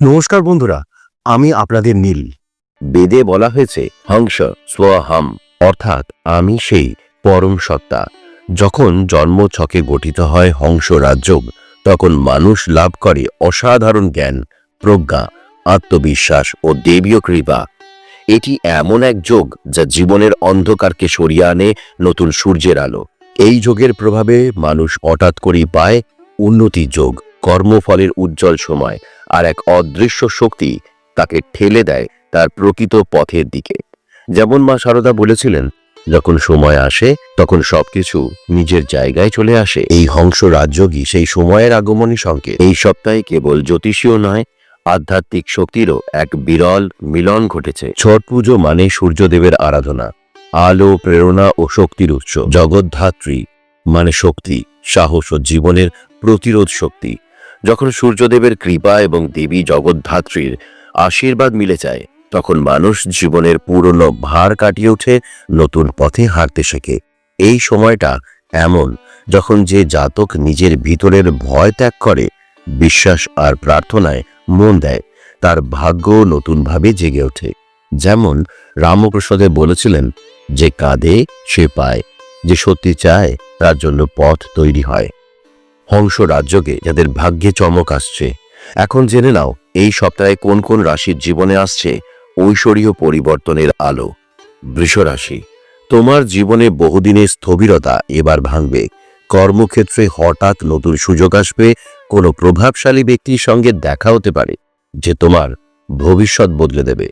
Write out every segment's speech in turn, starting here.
নমস্কার বন্ধুরা আমি আপনাদের নীল। বেদে বলা হয়েছে হংস স্বহম। অর্থাৎ আমি সেই পরম সত্তা। যখন জন্ম ছকে গঠিত হয় হংস রাজযোগ তখন মানুষ লাভ করে অসাধারণ জ্ঞান প্রজ্ঞা আত্মবিশ্বাস ও দেবীয় কৃপা। এটি এমন এক যোগ যা জীবনের অন্ধকারকে সরিয়ে আনে নতুন সূর্যের আলো। এই যোগের প্রভাবে মানুষ হঠাৎ করেই পায় উন্নতি যোগ। কর্মফলের উজ্জ্বল সময় আর এক অদৃশ্য শক্তি তাকে ঠেলে দেয় তার প্রকৃত পথের দিকে। যেমন মা সারদা বলেছিলেন, যখন সময় আসে, তখন সবকিছু নিজের জায়গায় চলে আসে। এই হংস রাজযোগী সেই সময়ের আগমনী সংকেত। এই সপ্তাহে কেবল জ্যোতিষীয় নয়, আধ্যাত্মিক শক্তিরও এক বিরল মিলন ঘটেছে। ছট পুজো মানে সূর্যদেবের আরাধনা, আলো, প্রেরণা ও শক্তির উৎস। জগদ্ধাত্রী মানে শক্তি, সাহস ও জীবনের প্রতিরোধ শক্তি। যখন সূর্যদেবের কৃপা এবং দেবী জগদ্ধাত্রীর আশীর্বাদ মিলে যায়, তখন মানুষ জীবনের পুরনো ভার কাটিয়ে উঠে নতুন পথে হাঁটতে শেখে। এই সময়টা এমন যখন যে জাতক নিজের ভিতরের ভয় ত্যাগ করে, বিশ্বাস আর প্রার্থনায় মন দেয়, তার ভাগ্য নতুনভাবে জেগে ওঠে। যেমন রামপ্রসাদে বলেছিলেন, যে কাঁদে সে পায়, যে সত্যি চায় তার জন্য পথ তৈরি হয়। হংস রাজ্যকে যাদের ভাগ্যে চমক আসছে। এখন জেনে নাও, এই সপ্তাহে কোন কোন রাশির জীবনে আসছে ঐশ্বরীয় পরিবর্তনের আলো? বৃষ রাশি, তোমার জীবনে বহুদিনের স্থবিরতা এবার ভাঙবে। কর্মক্ষেত্রে হঠাৎ নতুন সুযোগ আসবে, কোনো প্রভাবশালী ব্যক্তির সঙ্গে দেখা হতে পারে, যে তোমার ভবিষ্যৎ বদলে দেবে।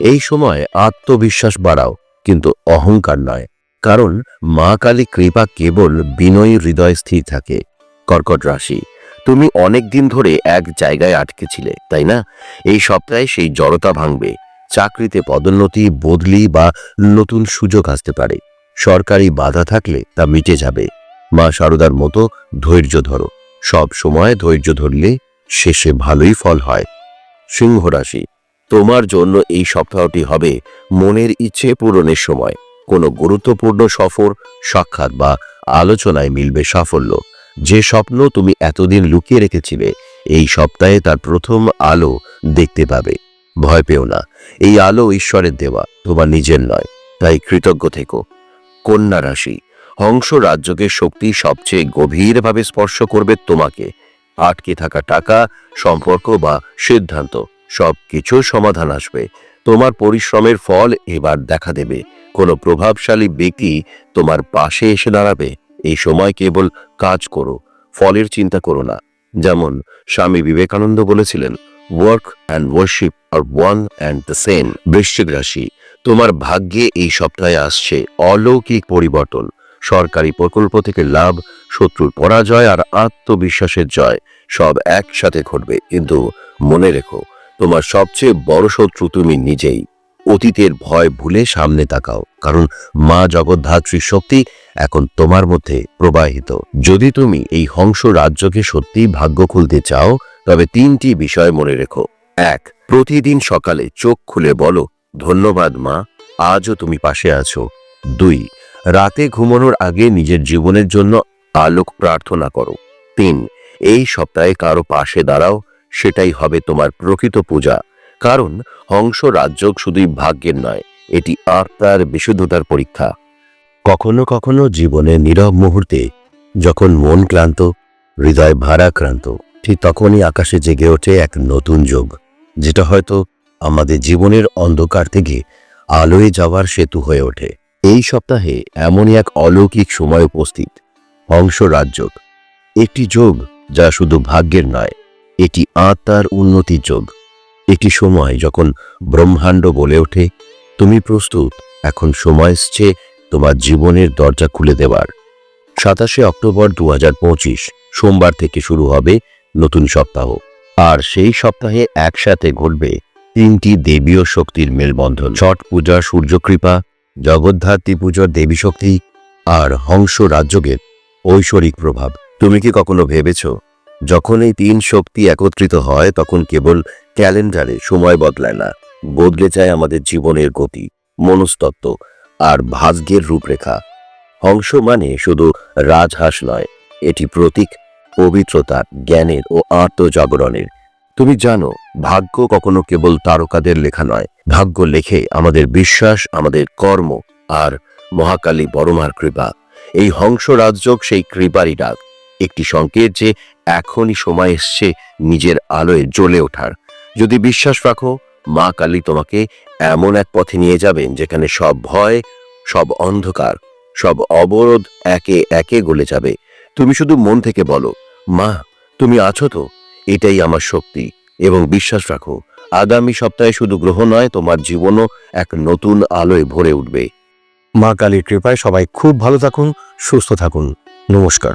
এই সময় আত্মবিশ্বাস বাড়াও, কিন্তু অহংকার নয়, কারণ মা কালী কৃপা কেবল বিনয়ী হৃদয় স্থির থাকে। কর্কট রাশি। তুমি অনেক দিন ধরে এক জায়গায় আটকে তাই না? এই সপ্তাহে সেই জড়তা ভাঙবে। চাকরিতে পদোন্নতি, বদলি বা নতুন সুযোগ আসতে পারে। সরকারি বাধা থাকলে তা মিটে যাবে। মা সারদার মতো ধৈর্য ধরো। সব সময় ধৈর্য ধরলে শেষে ভালোই ফল হয়। সিংহ রাশি। তোমার জন্য এই সপ্তাহটি হবে মনের ইচ্ছে পূরণের সময়। কোনো গুরুত্বপূর্ণ সফর, সাক্ষাৎ বা আলোচনায় মিলবে সাফল্য। যে স্বপ্ন তুমি এতদিন লুকিয়ে রেখেছিলে, এই সপ্তাহে তার প্রথম আলো দেখতে পাবে। ভয় পেও না, এই আলো ঈশ্বরের দেওয়া, তোমার নিজের নয়। তাই কৃতজ্ঞ থেকো। কন্যা রাশি, হংস রাজ্যকে শক্তি সবচেয়ে গভীরভাবে স্পর্শ করবে তোমাকে। আটকে থাকা টাকা, সম্পর্ক বা সিদ্ধান্ত সব কিছুর সমাধান আসবে। তোমার পরিশ্রমের ফল এবার দেখা দেবে। কোনো প্রভাবশালী ব্যক্তি তোমার পাশে এসে দাঁড়াবে। এই সময় কেবল কাজ করো, ফলের চিন্তা করো না। যেমন স্বামী বিবেকানন্দ বলেছিলেন work and worship are one and the same বৃশ্চিক রাশি, তোমার ভাগ্যে এই সপ্তাহে আসছে অলৌকিক পরিবর্তন। সরকারি প্রকল্প থেকে লাভ, শত্রুর পরাজয় আর আত্মবিশ্বাসের জয়, সব একসাথে ঘটবে। কিন্তু মনে রেখো, তোমার সবচেয়ে বড় শত্রু তুমি নিজেই। অতীতের ভয় ভুলে সামনে তাকাও, কারণ মা জগদ্ধাত্রীর শক্তি এখন তোমার মধ্যে প্রবাহিত। যদি তুমি এই হংস রাজ্যকে সত্যি ভাগ্য খুলতে চাও, তবে তিনটি বিষয় মনে রেখো। এক, প্রতিদিন সকালে চোখ খুলে বলো, ধন্যবাদ মা, আজও তুমি পাশে আছো। দুই, রাতে ঘুমানোর আগে নিজের জীবনের জন্য আলোক প্রার্থনা করো। তিন, এই সপ্তাহে কারও পাশে দাঁড়াও, সেটাই হবে তোমার প্রকৃত পূজা। কারণ হংস রাজ্য শুধুই ভাগ্যের নয়, এটি আত্মার বিশুদ্ধতার পরীক্ষা। কখনো কখনো জীবনের নীরব মুহূর্তে যখন মন ক্লান্ত, হৃদয় ভারাক্রান্ত, ঠিক তখনই আকাশে জেগে ওঠে এক নতুন যোগ, যেটা হয়তো আমাদের জীবনের অন্ধকার থেকে আলোয় যাওয়ার সেতু হয়ে ওঠে। এই সপ্তাহে এমনই এক অলৌকিক সময় উপস্থিত, হংস রাজযোগ। একটি যোগ যা শুধু ভাগ্যের নয়, এটি আত্মার উন্নতির যোগ। একটি সময় যখন ব্রহ্মাণ্ড বলে ওঠে, তুমি প্রস্তুত, এখন সময় এসছে তোমার জীবনের দরজা খুলে দেওয়ার সাতাশে অক্টোবর দু সোমবার থেকে শুরু হবে নতুন সপ্তাহ। আর সেই সপ্তাহে একসাথে ঘটবে তিনটি দেবীয় শক্তির মেলবন্ধন। ছট পূজা, সূর্যকৃপা, জগদ্ধাত্রী পুজোর দেবী শক্তি আর হংস রাজ্যকের ঐশ্বরিক প্রভাব। তুমি কি কখনো ভেবেছ, যখন এই তিন শক্তি একত্রিত হয়, তখন কেবল ক্যালেন্ডারে সময় বদলায় না, বদলে যায় আমাদের জীবনের গতি, মনস্তত্ত্ব আর ভাগ্যের রূপরেখা। হংস মানে শুধু রাজহাঁস নয়, এটি প্রতীক, পবিত্রতা, জ্ঞানের ও আত্মজাগরণের। তুমি জানো, ভাগ্য কখনো কেবল তারকাদের লেখা নয়, ভাগ্য লেখে আমাদের বিশ্বাস, আমাদের কর্ম আর মহাকালী বড়মার কৃপা। এই হংস রাজযোগ সেই কৃপারই ডাক, একটি সংকেত যে এখনই সময় এসছে নিজের আলোয় জ্বলে ওঠার। যদি বিশ্বাস রাখো, মা কালী তোমাকে এমন এক পথে নিয়ে যাবেন যেখানে সব ভয়, সব অন্ধকার, সব অবরোধ একে একে গলে যাবে। তুমি শুধু মন থেকে বলো, মা, তুমি আছো তো? এটাই আমার শক্তি। এবং বিশ্বাস রাখো, আগামী সপ্তাহে শুধু গ্রহ নয়, তোমার জীবনও এক নতুন আলোয় ভরে উঠবে। মা কালীর কৃপায় সবাই খুব ভালো থাকুন, সুস্থ থাকুন। নমস্কার।